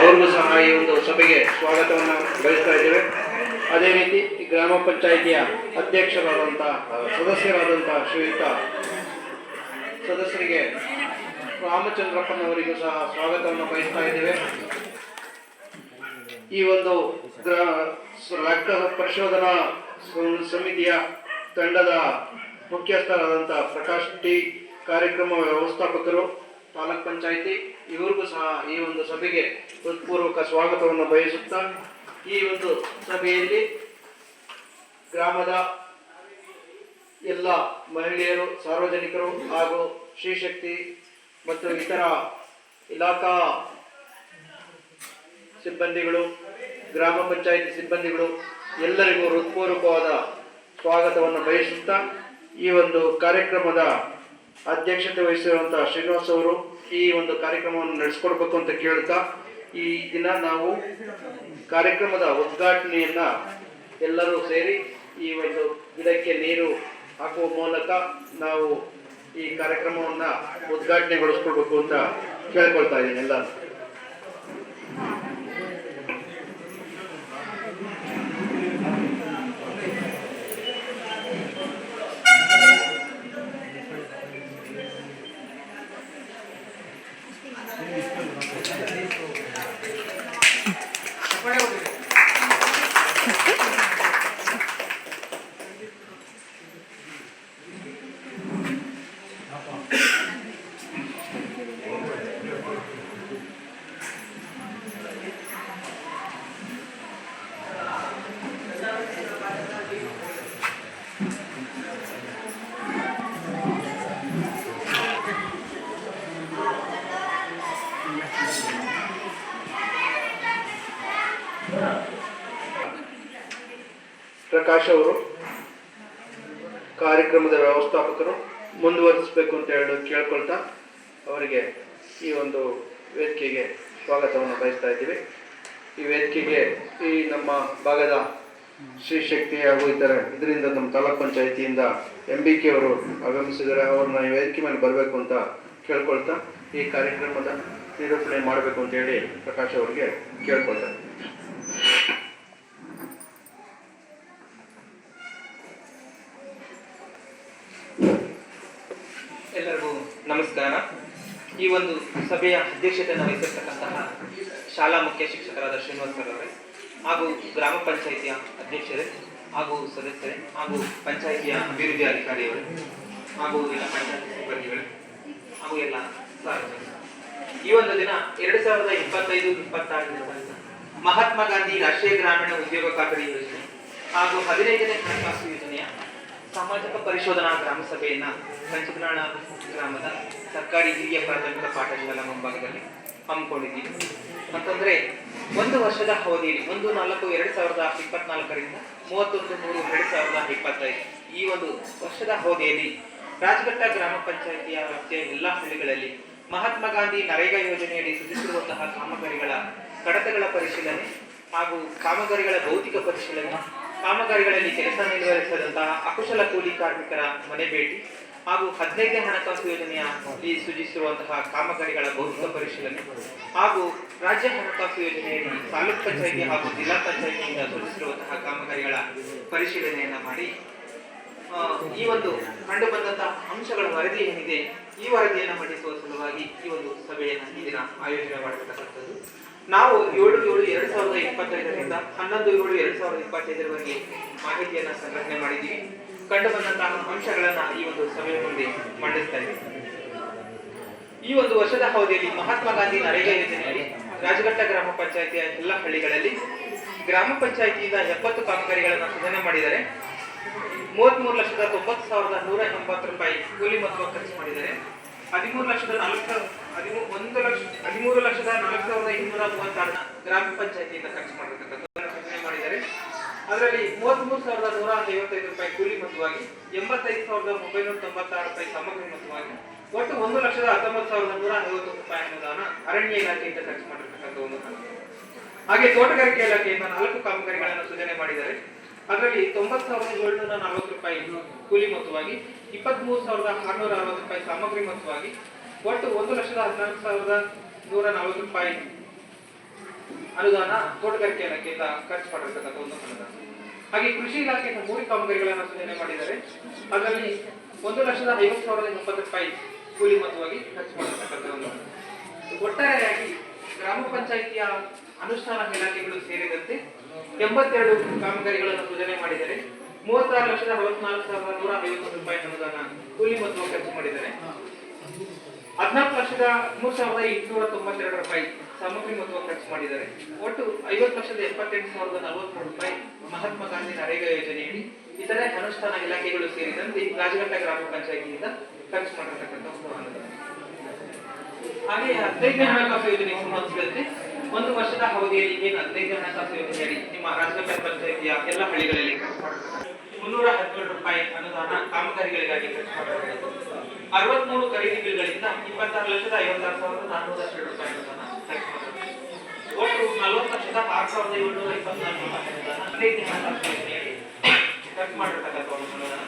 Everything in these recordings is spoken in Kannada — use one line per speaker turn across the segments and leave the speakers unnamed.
ಅವ್ರಿಗೂ ಸಹ ಈ ಒಂದು ಸಭೆಗೆ ಸ್ವಾಗತವನ್ನು ಬಯಸ್ತಾ ಇದ್ದೇವೆ. ಅದೇ ರೀತಿ ಗ್ರಾಮ ಪಂಚಾಯಿತಿಯ ಅಧ್ಯಕ್ಷರಾದಂಥ ಸದಸ್ಯರಾದಂಥ ಶ್ರೀಯುತ ಸದಸ್ಯರಿಗೆ ರಾಮಚಂದ್ರಪ್ಪನವರಿಗೂ ಸಹ ಸ್ವಾಗತವನ್ನು ಬಯಸ್ತಾ ಇದ್ದೇವೆ. ಈ ಒಂದು ರಕ್ತ ಪರಿಶೋಧನಾ ಸಮಿತಿಯ ತಂಡದ ಮುಖ್ಯಸ್ಥರಾದಂಥ ಪ್ರಕಾಶ್ ಟಿ ಕಾರ್ಯಕ್ರಮ ವ್ಯವಸ್ಥಾಪಕರು ತಾಲೂಕ್ ಪಂಚಾಯಿತಿ, ಇವರಿಗೂ ಸಹ ಈ ಒಂದು ಸಭೆಗೆ ಹೃತ್ಪೂರ್ವಕ ಸ್ವಾಗತವನ್ನು ಬಯಸುತ್ತಾ ಈ ಒಂದು ಸಭೆಯಲ್ಲಿ ಗ್ರಾಮದ ಎಲ್ಲ ಮಹಿಳೆಯರು, ಸಾರ್ವಜನಿಕರು ಹಾಗೂ ಶ್ರೀಶಕ್ತಿ ಮತ್ತು ಇತರ ಇಲಾಖಾ ಸಿಬ್ಬಂದಿಗಳು, ಗ್ರಾಮ ಪಂಚಾಯಿತಿ ಸಿಬ್ಬಂದಿಗಳು ಎಲ್ಲರಿಗೂ ಹೃತ್ಪೂರ್ವಕವಾದ ಸ್ವಾಗತವನ್ನು ಬಯಸುತ್ತಾ ಈ ಒಂದು ಕಾರ್ಯಕ್ರಮದ ಅಧ್ಯಕ್ಷತೆ ವಹಿಸಿರುವಂತಹ ಶ್ರೀನಿವಾಸ್ ಅವರು ಈ ಒಂದು ಕಾರ್ಯಕ್ರಮವನ್ನು ನಡೆಸ್ಕೊಡ್ಬೇಕು ಅಂತ ಕೇಳ್ತಾ ಈ ದಿನ ನಾವು ಕಾರ್ಯಕ್ರಮದ ಉದ್ಘಾಟನೆಯನ್ನ ಎಲ್ಲರೂ ಸೇರಿ ಈ ಒಂದು ಗಿಡಕ್ಕೆ ನೀರು ಹಾಕುವ ಮೂಲಕ ನಾವು ಈ ಕಾರ್ಯಕ್ರಮವನ್ನ ಉದ್ಘಾಟನೆಗೊಳಿಸ್ಕೊಡ್ಬೇಕು ಅಂತ ಕೇಳ್ಕೊಳ್ತಾ ಇದ್ದೀನಿ ಎಲ್ಲ ಪ್ರಕಾಶ್ ಅವರು ಕಾರ್ಯಕ್ರಮದ ವ್ಯವಸ್ಥಾಪಕರು ಮುಂದುವರಿಸಬೇಕು ಅಂತ ಹೇಳಿ ಕೇಳ್ಕೊಳ್ತಾ ಅವರಿಗೆ ಈ ಒಂದು ವೇದಿಕೆಗೆ ಸ್ವಾಗತವನ್ನು ಬಯಸ್ತಾ ಇದ್ದೀವಿ. ಈ ವೇದಿಕೆಗೆ ಈ ನಮ್ಮ ಭಾಗದ ಶ್ರೀಶಕ್ತಿ ಹಾಗೂ ಇತರ ಇದರಿಂದ ನಮ್ಮ ತಾಲೂಕ್ ಪಂಚಾಯಿತಿಯಿಂದ ಎಂ ಬಿ ಕೆ ಅವರು ಆಗಮಿಸಿದರೆ ಅವ್ರನ್ನ ಈ ವೇದಿಕೆ ಮೇಲೆ ಬರಬೇಕು ಅಂತ ಕೇಳ್ಕೊಳ್ತಾ ಈ ಕಾರ್ಯಕ್ರಮದ ನಿರೂಪಣೆ ಮಾಡಬೇಕು ಅಂತ ಹೇಳಿ ಪ್ರಕಾಶ್ ಅವರಿಗೆ ಕೇಳ್ಕೊಳ್ತಾರೆ
ನಮಸ್ಕಾರ. ಈ ಒಂದು ಸಭೆಯ ಅಧ್ಯಕ್ಷತೆಯನ್ನು ವಹಿಸಿರ್ತಕ್ಕಂತಹ ಶಾಲಾ ಮುಖ್ಯ ಶಿಕ್ಷಕರಾದ ಶ್ರೀನಿವಾಸ್ ಸರ್ ಅವರೇ, ಹಾಗೂ ಗ್ರಾಮ ಪಂಚಾಯಿತಿಯ ಅಧ್ಯಕ್ಷರೇ, ಹಾಗೂ ಸದಸ್ಯರೇ, ಹಾಗೂ ಪಂಚಾಯಿತಿಯ ಅಭಿವೃದ್ಧಿ ಅಧಿಕಾರಿಯವರೇ, ಹಾಗೂ ಎಲ್ಲ ಪಂಚಾಯತ್ ಸಿಬ್ಬಂದಿಗಳೇ, ಹಾಗೂ ಎಲ್ಲ ಸಾರ್ವಜನಿಕರು ಈ ಒಂದು ದಿನ ಎರಡು ಸಾವಿರದ ಇಪ್ಪತ್ತೈದು ಇಪ್ಪತ್ತಾರನೇ ಮಹಾತ್ಮ ಗಾಂಧಿ ರಾಷ್ಟ್ರೀಯ ಗ್ರಾಮೀಣ ಉದ್ಯೋಗ ಖಾತರಿ ಯೋಜನೆ ಹಾಗೂ ಹದಿನೈದನೇ ಹಣಕಾಸು ಯೋಜನೆಯ ಸಾಮಾಜಿಕ ಪರಿಶೋಧನಾ ಗ್ರಾಮ ಸಭೆಯನ್ನ ಗ್ರಾಮದ ಸರ್ಕಾರಿ ಹಿರಿಯ ಪ್ರಾಥಮಿಕ ಪಾಠಶಾಲಾ ಮುಂಭಾಗದಲ್ಲಿ ಹಮ್ಮಿಕೊಂಡಿದ್ದೀವಿ. ಅಂತಂದ್ರೆ ಒಂದು ವರ್ಷದ ಅವಧಿಯಲ್ಲಿ, ಒಂದು ನಾಲ್ಕು, ಎರಡು ಸಾವಿರದ ಇಪ್ಪತ್ನಾಲ್ಕರಿಂದ ಮೂವತ್ತೊಂದು, ಮೂರು, ಎರಡು ಸಾವಿರದ ಇಪ್ಪತ್ತೈದು ಈ ಒಂದು ವರ್ಷದ ಅವಧಿಯಲ್ಲಿ ರಾಜಘಟ್ಟ ಗ್ರಾಮ ಪಂಚಾಯಿತಿಯ ವ್ಯಾಪ್ತಿಯ ಎಲ್ಲ ಹಳ್ಳಿಗಳಲ್ಲಿ ಮಹಾತ್ಮ ಗಾಂಧಿ ನರೇಗಾ ಯೋಜನೆಯಡಿ ಸೃಜಿಸಿರುವಂತಹ ಕಾಮಗಾರಿಗಳ ಕಡತಗಳ ಪರಿಶೀಲನೆ ಹಾಗೂ ಕಾಮಗಾರಿಗಳ ಭೌತಿಕ ಪರಿಶೀಲನೆ ಕಾಮಗಾರಿಗಳಲ್ಲಿ ಕೆಲಸ ನಿರ್ವಹಿಸಿದಂತಹ ಅಕುಶಲ ಕೂಲಿ ಕಾರ್ಮಿಕರ ಮನೆ ಭೇಟಿ ಹಾಗೂ ಹದಿನೈದನೇ ಹಣಕಾಸು ಯೋಜನೆಯ ಸೂಚಿಸಿರುವಂತಹ ಕಾಮಗಾರಿಗಳ ಭೌತಿಕ ಪರಿಶೀಲನೆ ಹಾಗೂ ರಾಜ್ಯ ಹಣಕಾಸು ಯೋಜನೆಯಲ್ಲಿ ತಾಲೂಕ್ ಪಂಚಾಯಿತಿ ಹಾಗೂ ಜಿಲ್ಲಾ ಪಂಚಾಯಿತಿಯಿಂದ ಸೂಚಿಸಿರುವಂತಹ ಕಾಮಗಾರಿಗಳ ಪರಿಶೀಲನೆಯನ್ನು ಮಾಡಿ ಈ ಒಂದು ಕಂಡು ಬಂದಂತಹ ಅಂಶಗಳ ವರದಿ ಏನಿದೆ ಈ ವರದಿಯನ್ನು ಮಂಡಿಸುವ ಸಲುವಾಗಿ ಈ ಒಂದು ಸಭೆಯನ್ನು ಈ ದಿನ ಆಯೋಜನೆ ಮಾಡಿರ್ತಕ್ಕಂಥದ್ದು ನಾವು ಏಳು ಏಳು ಎರಡ್ ಸಾವಿರದ ಇಪ್ಪತ್ತೈದರಿಂದ ಹನ್ನೊಂದು ಏಳು ಎರಡ್ ಸಾವಿರದ ಇಪ್ಪತ್ತೈದರವರೆಗೆ ಮಾಹಿತಿಯನ್ನ ಸಂಗ್ರಹಣೆ ಮಾಡಿದ್ದೀವಿ. ಕಂಡು ಬಂದಂತಹ ಅಂಶಗಳನ್ನ ಈ ಒಂದು ಸಭೆಯ ಮುಂದೆ ಮಂಡಿಸ್ತಾ ಇದ್ದೀವಿ. ಈ ಒಂದು ವರ್ಷದ ಅವಧಿಯಲ್ಲಿ ಮಹಾತ್ಮ ಗಾಂಧಿ ನರೇಗಾ ಯೋಜನೆಯಲ್ಲಿ ರಾಜಘಟ್ಟ ಗ್ರಾಮ ಪಂಚಾಯತಿಯ ಎಲ್ಲ ಹಳ್ಳಿಗಳಲ್ಲಿ ಗ್ರಾಮ ಪಂಚಾಯಿತಿಯಿಂದ ಎಪ್ಪತ್ತು ಕಾಮಗಾರಿಗಳನ್ನು ಸೃಜನೆ ಮಾಡಿದ್ದಾರೆ. ಮೂವತ್ಮೂರು ಲಕ್ಷದ ತೊಂಬತ್ತು ಸಾವಿರದ ನೂರ ಎಂಬತ್ತು ರೂಪಾಯಿ ಕೂಲಿ ಮೊತ್ತ ಖರ್ಚು ಮಾಡಿದ್ದಾರೆ. ಹದಿಮೂರು ಲಕ್ಷದ ನಾಲ್ಕು ಹದಿಮೂರು ಒಂದು ಲಕ್ಷ, ಹದಿಮೂರು ಲಕ್ಷದ ನಾಲ್ಕು ಸಾವಿರದ ಇನ್ನೂರ ಮೂವತ್ತಾರು ಗ್ರಾಮ ಪಂಚಾಯತಿಯಿಂದ ಖರ್ಚು ಮಾಡಿರ್ತಕ್ಕಂಥ ಮಾಡಿದ್ದಾರೆ ಅದರಲ್ಲಿ ಮೂವತ್ಮೂರು ಸಾವಿರದ ನೂರ ಐವತ್ತೈದು ರೂಪಾಯಿ ಕೂಲಿ ಮೊತ್ತವಾಗಿ, ಎಂಬತ್ತೈದು ಸಾವಿರದ ಒಂಬೈನೂರ ತೊಂಬತ್ತಾರು ರೂಪಾಯಿ ಸಾಮಗ್ರಿ ಮೊತ್ತವಾಗಿ, ಒಟ್ಟು ಒಂದು ಲಕ್ಷದ ಹತ್ತೊಂಬತ್ತು ಸಾವಿರದ ನೂರ ಐವತ್ತು ರೂಪಾಯಿ ಅನುದಾನ ಅರಣ್ಯ ಇಲಾಖೆಯಿಂದ ಖರ್ಚು ಮಾಡಿರ್ತಕ್ಕಂಥ ಒಂದು. ಹಾಗೆ ತೋಟಗಾರಿಕೆ ಇಲಾಖೆಯಿಂದ ನಾಲ್ಕು ಕಾಮಗಾರಿಗಳನ್ನು ಸೂಚನೆ ಮಾಡಿದ್ದಾರೆ ಅದರಲ್ಲಿ ತೊಂಬತ್ತು ಸಾವಿರದ ಏಳುನೂರ ನಲವತ್ತು ರೂಪಾಯಿ ಕೂಲಿ ಮೊತ್ತವಾಗಿ ಇಪ್ಪತ್ಮೂರು ಸಾವಿರದ ಆರುನೂರ ಅರವತ್ತು ರೂಪಾಯಿ ಸಾಮಗ್ರಿ ಮೊತ್ತವಾಗಿ ಒಟ್ಟು ಒಂದು ಲಕ್ಷದ ಹದಿನಾಲ್ಕು ಸಾವಿರದ ನೂರ ನಲವತ್ತು ರೂಪಾಯಿ ಅನುದಾನ ತೋಟಗಾರಿಕೆ ಇಲಾಖೆಯಿಂದ ಖರ್ಚು ಮಾಡಿರ್ತಕ್ಕಂಥ ಒಂದು ಅನುದಾನ ಹಾಗೆ ಕೃಷಿ ಇಲಾಖೆಯಿಂದ ಮೂರು ಕಾಮಗಾರಿಗಳನ್ನು ಸೂಚನೆ ಮಾಡಿದ್ದಾರೆ. ಅದರಲ್ಲಿ ಒಂದು ಲಕ್ಷದ ಐವತ್ತು ಸಾವಿರದ ಎಪ್ಪತ್ತು ರೂಪಾಯಿ ಕೂಲಿ ಮೊತ್ತವಾಗಿ ಖರ್ಚು ಮಾಡಿರ್ತಕ್ಕಂಥ ಒಂದು ಒಟ್ಟಾರೆಯಾಗಿ ಗ್ರಾಮ ಪಂಚಾಯಿತಿಯ ಅನುಷ್ಠಾನ ಇಲಾಖೆಗಳು ಸೇರಿದಂತೆ ಎಂಬತ್ತೆರಡು ಕಾಮಗಾರಿಗಳನ್ನು ಸೂಚನೆ ಮಾಡಿದ್ದಾರೆ. ಮೂವತ್ತಾರು ಲಕ್ಷದ ಅರವತ್ನಾಲ್ಕು ಸಾವಿರದ ನೂರ ಐವತ್ತು ರೂಪಾಯಿ ಅನುದಾನ ಕೂಲಿ ಮೊದಲು ಖರ್ಚು ಮಾಡಿದ್ದಾರೆ. ಹದಿನಾಲ್ಕು ಲಕ್ಷದ ಮೂರು ಸಾವಿರದ ಇನ್ನೂರ ತೊಂಬತ್ತೆರಡು ರೂಪಾಯಿ ಸಾಮಗ್ರಿ ಮೊತ್ತವನ್ನು ಖರ್ಚು ಮಾಡಿದ್ದಾರೆ. ಒಟ್ಟು ಐವತ್ತು ಲಕ್ಷದ ಎಪ್ಪತ್ತೆಂಟು ಸಾವಿರದ ನಲವತ್ಮೂರು ರೂಪಾಯಿ ಮಹಾತ್ಮ ಗಾಂಧಿ ನರೇಗಾ ಯೋಜನೆಯಡಿ ಇತರೆ ಅನುಷ್ಠಾನ ಇಲಾಖೆಗಳು ಸೇರಿದಂತೆ ರಾಜಘಟ್ಟ ಗ್ರಾಮ ಪಂಚಾಯಿತಿಯಿಂದ ಖರ್ಚು ಮಾಡಿರತಕ್ಕಂಥ ಹಾಗೆ ಹದಿನೈದನೇ ಹಣಕಾಸು ಯೋಜನೆಗೆ ಸಂಬಂಧಿಸಿದಂತೆ ಒಂದು ವರ್ಷದ ಅವಧಿಯಲ್ಲಿ ಏನು ಜನ ಹಣಕಾಸು ಯೋಜನೆಯಡಿ ನಿಮ್ಮ ರಾಜ್ಯ ಪಂಚಾಯಿತಿಯ ಎಲ್ಲ ಹಳ್ಳಿಗಳಲ್ಲಿ ಮುನ್ನೂರ ಹದಿನೇಳು ರೂಪಾಯಿ ಅನುದಾನ ಕಾಮಗಾರಿಗಳಿಗಾಗಿ ಖರ್ಚು ಮಾಡಲಾಗಿದೆ ಅರವತ್ಮೂರು ಖರೀದಿ ಬಿಲ್ಗಳಿಂದ ಇಪ್ಪತ್ತಾರು ಲಕ್ಷದ ಐವತ್ತಾರು ಸಾವಿರದ ನಾನ್ನೂರ ಎರಡು ರೂಪಾಯಿ ಅನುದಾನ ಖರ್ಚು ಒಟ್ಟು ನಲವತ್ತು ಲಕ್ಷದ ಆರು ಸಾವಿರದ ಏಳ್ನೂರ ಇಪ್ಪತ್ನಾಲ್ಕು ರೂಪಾಯಿ ಅನುದಾನ ಹದಿನೈದನೇ ಹಣಕಾಸು ಯೋಜನೆಯಡಿ ಖರ್ಚು ಮಾಡಿರ್ತಕ್ಕಂಥ ಒಂದು ಅನುದಾನ.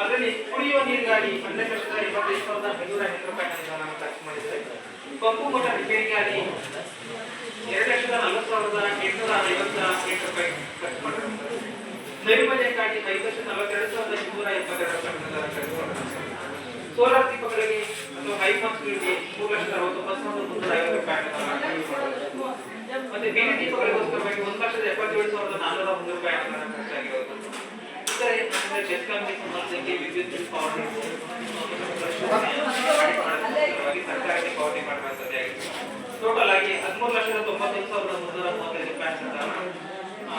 ಅದರಲ್ಲಿ ಕುಡಿಯುವ ನೀರಿಗಾಗಿ ಹನ್ನೆರಡು ಲಕ್ಷದ ಇಪ್ಪತ್ತೈದು ಸಾವಿರದ ಐನೂರ ಐವತ್ತು ರೂಪಾಯಿ ಅನುದಾನವನ್ನು ಖರ್ಚು ಮಾಡಿದ್ದಾರೆ. ಪಂಪು ಮಠ ರಿಪೇರಿಗಾಗಿ ಎರಡು ಲಕ್ಷದ ನಲವತ್ತು ಸಾವಿರದ ಎಂಟುನೂರ ಐವತ್ತ ಎಂಟು ರೂಪಾಯಿ ಖರ್ಚು ಮಾಡಿದ್ದಾರೆ ನೈರ್ಮಲ್ಯಕ್ಕಾಗಿ ಐದು ಲಕ್ಷದ ನಲವತ್ತೆರಡು ಸಾವಿರದ ಇನ್ನೂರ ಎಪ್ಪತ್ತೆರಡು ಅನುದಾನ ಖರ್ಚು ಮಾಡಿದ್ದಾರೆ ಸೋಲಾರ್ ದೀಪಗಳಿಗೆ ಅಥವಾ ಹೈಮಾಕ್ಸ್ಗಳಿಗೆ ಮೂರು ಲಕ್ಷದ ಅರವತ್ತೊಂಬತ್ತು ಸಾವಿರದ ಮುನ್ನೂರ ಐವತ್ತು ರೂಪಾಯಿ ಮತ್ತೆ ಬೇರೆ ದೀಪಗಳಿಗೋಸ್ಕರವಾಗಿ ಒಂದು ಲಕ್ಷದ ಎಪ್ಪತ್ತೇಳು ಸಾವಿರದ ನಾನ್ನೂರ ಒಂದು ರೂಪಾಯಿ ಖರ್ಚಾಗಿರೋದು ಇತರೆ ಜೆಸ್ಕಾಂಗೆ ಸಂಬಂಧಿಸಿ ವಿದ್ಯುತ್ ಬಿಲ್ ಪಾವತಿ ಸಲುವಾಗಿ ಸರ್ಕಾರಕ್ಕೆ ಪಾವತಿ ಮಾಡಬೇಕಾಗಿದೆ ಟೋಟಲ್ ಆಗಿ ಹದಿಮೂರು ಲಕ್ಷದ ತೊಂಬತ್ತೈದು ಸಾವಿರದ ಮುನ್ನೂರ ಮೂವತ್ತೈದು ರೂಪಾಯಿ ಅನುದಾನ ಆ,